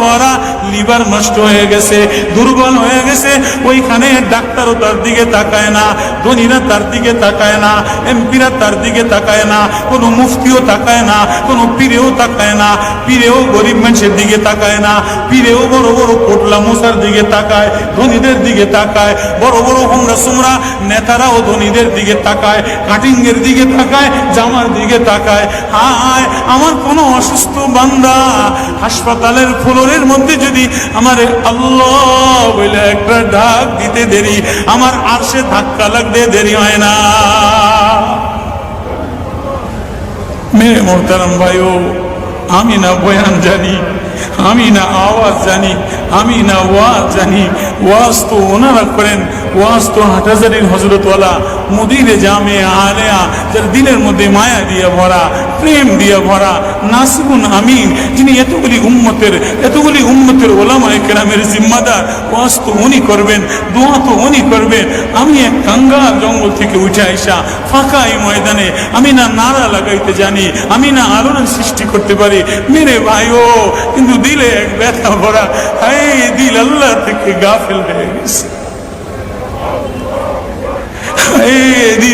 ভরা লিভার নষ্ট হয়ে গেছে, দুর্বল হয়ে গেছে। ওইখানে ডাক্তারও তার দিকে তাকায় না, ধনীরা তার দিকে তাকায় না, এমপিরা তার দিকে তাকায় না, কোনো মুফতিও তাকায় না, কোনো পীরেও তাকায় না, পীরেও গরিব মানুষের দিকে তাকায় না, পীরেও বড় বড় কোটলা মশার দিকে তাকায়, ধনীদের দিকে তাকায়, বড় বড় হোমরা সুমরা নেতারাও ধনীদের দিকে তাকায় কাটিং এর দিকে তাকায়, জামার দিকে তাকায়। হায়, আমার কোনো অসুস্থ বান্দা হাসপাতালের ফ্লোরের মধ্যে যদি আমার আল্লাহ বলে একটা ডাক দিতে দেরি, আমার আরশে ধাক্কা লাগতে দেরি হয় না। মেরে মোহতারাম ভাইও আমি না বয়ান জানি, আমি না আওয়াজ জানি, আমি না ওয়াজ জানি, ওয়াজ তো ওনারা করেন, ওয়াজ তো হাটাজারির হজরতওয়ালা মুদিরে জামে আলেয়া, যার দিলের মধ্যে মায়া দিয়ে ভরা প্রেম দিয়ে ভরা নাসিবুন আমিন, যিনি এতগুলি উম্মতের এতগুলি উম্মতের ওলামায় কেরামের জিম্মাদার। ওয়াজ তো উনি করবেন, দোয়া তো উনি করবেন। আমি এক কাঙ্গাল জঙ্গল থেকে উঠে আইসা ফাঁকা এই ময়দানে, আমি না নাড়া লাগাইতে জানি, আমি না আলোড়ন সৃষ্টি করতে পারি। মেরে ভাই ও, কিন্তু দিলে এক ব্যথা ভরা। হাই দিল আল্লাহ থেকে গাফেল হয়ে গেছে এই দিল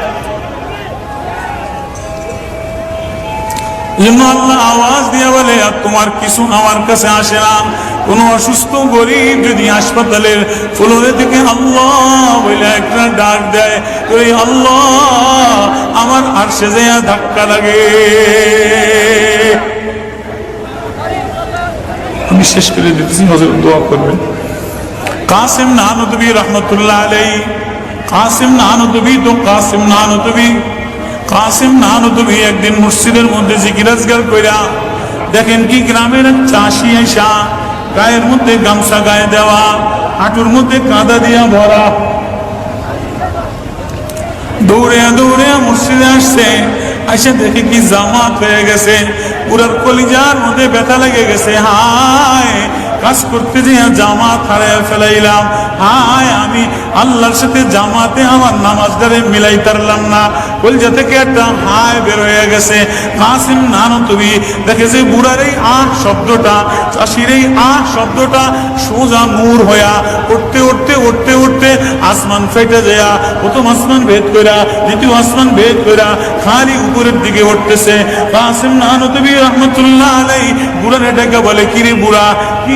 আল্লাহ আওয়াজ দিয়ে বলে, আর তোমার কিছু আমার কাছে আসে না। কোন অসুস্থ গরিব যদি হাসপাতালের ফ্লোরে থেকে আল্লাহ বলে একটা ডাক দেয় আল্লাহ, আমার আর সে ধাক্কা লাগে। আমি শেষ করে দিতেছি হজরত দোয়া করবেন। কাসিম নানুদবি রহমতুল্লাহ আলাই কাসিম নানুদবি তো কাসিম নানুদবি কাসিম নানুদবি একদিন মসজিদের মধ্যে জিকিরাজগার কইরা দেখেন কি গ্রামের চাষি আইসা, গায়ের মধ্যে গামছা গায়ে দেওয়া, হাঁটুর মধ্যে কাদা দিয়া ভরা। দৌড়ে দৌড়ে মসজিদে আসছে আসে দেখে কি জামাত হয়ে গেছে, পুরার কলিজার মধ্যে ব্যথা লেগে গেছে, হায়। কাজ করতে যে জামাত হারায় ফেলাইলাম। হায় আমি আল্লাহর সাথে জামাতে আমার নামাজদারে মিলাই তারলাম না। কলজা থেকে একটা হায় বের হয়ে গেছে। কাসিম নানো, তুমি দেখে যে বুড়ার এই আহ শব্দটা? চাষির এই আহ শব্দটা সোজা নূর হইয়া উঠতে উঠতে উঠতে উঠতে আসমান ফেটে যায় প্রথম আসমান ভেদ কইরা, দ্বিতীয় আসমান ভেদ কইরা খালি উপরের দিকে উঠতেছে। কাসিম নানতবি রহমতুল্লাহ আলাই বুড়ার এটাকে বলে, কিরে বুড়া, কি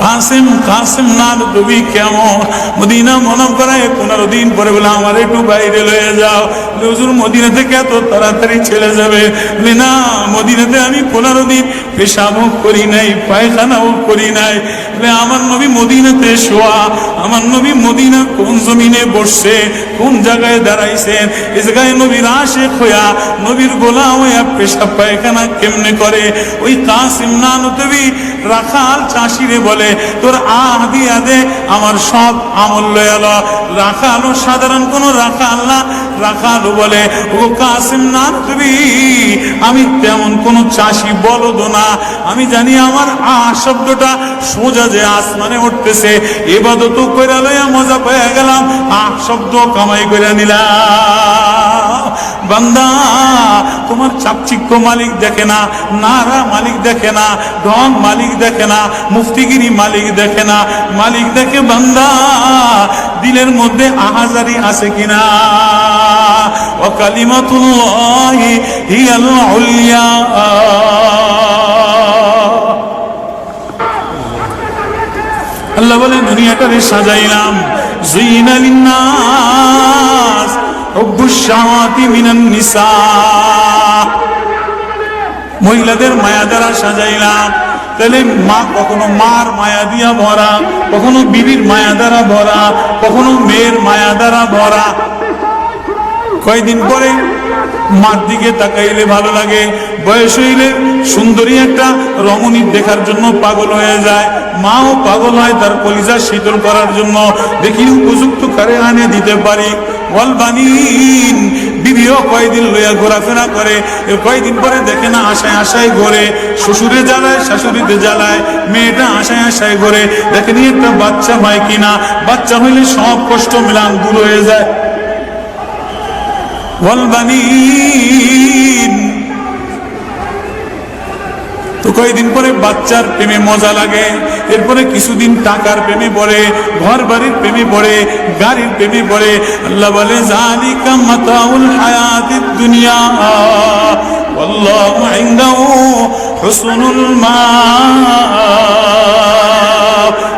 কাসিম কাসিম না তুমি কেমন? মদিনা মনে করায় পনেরো দিন পরে বলে, আমার একটু বাইরে লয়ে যাও। হুজুর, মদিনা থেকে এত তাড়াতাড়ি ছেলে যাবে। না মদিনাতে আমি পনেরো দিন পেশাবও করি নাই, পায়খানাও করি নাই। বলে আমার নবী মদিনাতে শোয়া, আমার নবী মদিনা কোন জমিনে বসছে, কোন জায়গায় দাঁড়াইছেন এ জায়গায় নবীর আশেক হইয়া, নবীর গোলাম হইয়া পেশাব পায়খানা কেমনে করে? ওই কাসিম নানতবি রাখাল চাষিরে বলে, তোর আহ দিয়া দে, আমার সব আমল লয়াল রাখালো সাধারণ কোন রাখাল না রাখালো বলে ও কাসিম নানতবি, আমি তেমন কোন চাষি বলদ না, আমি জানি আমার আহ শব্দটা সোজা যে আসমানে উঠতেছে এবাদত কইরা লইয়া মজা পেয়ে গেলাম, আহ শব্দ কামাই করে নিলাম। বান্দা, তোমার চাকচিক্য মালিক দেখে না, নারা মালিক দেখে না ঢং মালিক দেখে না, মুফতিগিরি মালিক দেখে না, মালিক দেখে বান্দা, দিলের মধ্যে আহাজারি আছে কিনা? ওকালিমাতুল্লাহি হিয়াল উলিয়া। আল্লাহ বলে দুনিয়াটারে সাজাইলাম। মহিলাদের মায়া দ্বারা সাজাইলাম। তাহলে মা কখনো মার মায়া দিয়া ভরা, কখনো বিবির মায়া দ্বারা ভরা, কখনো মেয়ের মায়া দ্বারা ভরা। কয়দিন পরে মার দিকে তাকাইলে ভালো লাগে। বয়স হইলে সুন্দরী একটা রমণীর দেখার জন্য পাগল হয়ে যায়। মাও পাগল হয় তার কলিজা শীতল করার জন্য। দেখি উপযুক্ত কারে আনে দিতে পারি। ওয়ালবানিন, বিবিও কয়দিন লইয়া ঘোরাফেরা করে। কয়দিন পরে দেখে না আশায় আশায় ঘরে। শ্বশুরে জ্বালায়, শাশুড়িতে জ্বালায়। মেয়েটা আশায় আশায় ঘরে। দেখেনি একটা বাচ্চা হয় কিনা? বাচ্চা হইলে সব কষ্ট মিলাম দূর হয়ে যায়। তো কয়েকদিন পরে বাচ্চার প্রেমে মজা লাগে এরপরে কিছুদিন টাকার প্রেমে পড়ে ঘর বাড়ির প্রেমে পড়ে গাড়ির প্রেমে পড়ে আল্লাহ বলে জালিকা মাতাউল হায়াতিদ দুনিয়া والله عنده حسن المآب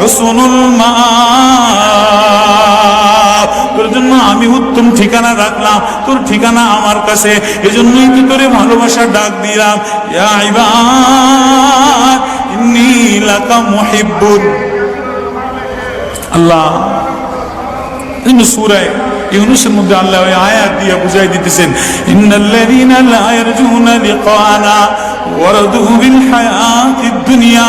ওয়াল্লাহু মা। তোর জন্য আমি উত্তম ঠিকানা রাখলাম, তোর ঠিকানা আমার কাছে। এজন্যই কি তোরে ভালোবাসার ডাক দিলাম। ইয়া ইবাদ, ইন্নী লাকা আল্লাহ সুরায়, ইউনুসের মধ্যে আল্লাহ ওই আয়াত দিয়ে বুঝাই দিতেছেন, ইন্নাল্লাযীনা লা ইয়ারজুনা লিকানা ওয়ারাদু বিল হায়াতিদ দুনিয়া।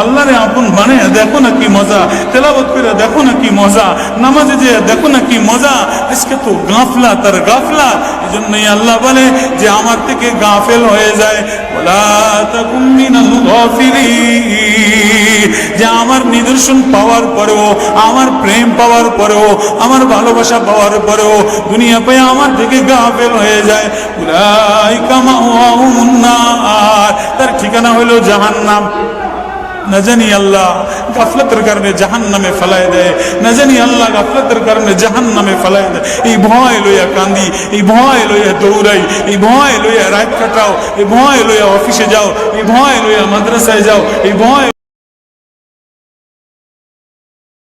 আল্লাহরে আপন বানায় দেখো না কি মজা। তেলাবত করে দেখো না কি মজা। নামাজে যে দেখো না কি মজা। আজকে তো গাফলা, তার গাফলা। এই জন্যই আল্লাহ বলে যে আমার থেকে গাফেল হয়ে যায়। ওলা তাকুম মিনাল গাফিলিন। যে আমার নিদর্শন পাওয়ার পরেও, আমার প্রেম পাওয়ার পরেও, আমার ভালোবাসা পাওয়ার পরেও, দুনিয়া পেয়ে আমার থেকে গাফেল হয়ে যায়। নার। তার ঠিকানা হলো জাহান্নাম। না জানি আল্লাহ গাফলতের কারণে জাহান নামে ফেলাই দেয়, না জানি আল্লাহ গাফলতের কারণে জাহান নামে ফেলাই দেয়। এই ভয় লইয়া কান্দি, এই ভয় লইয়া দৌড়াই, এই ভয় লইয়া রাত কাটাও, এই ভয় লইয়া অফিসে যাও, এই ভয় লইয়া মাদ্রাসায় যাও, এই ভয়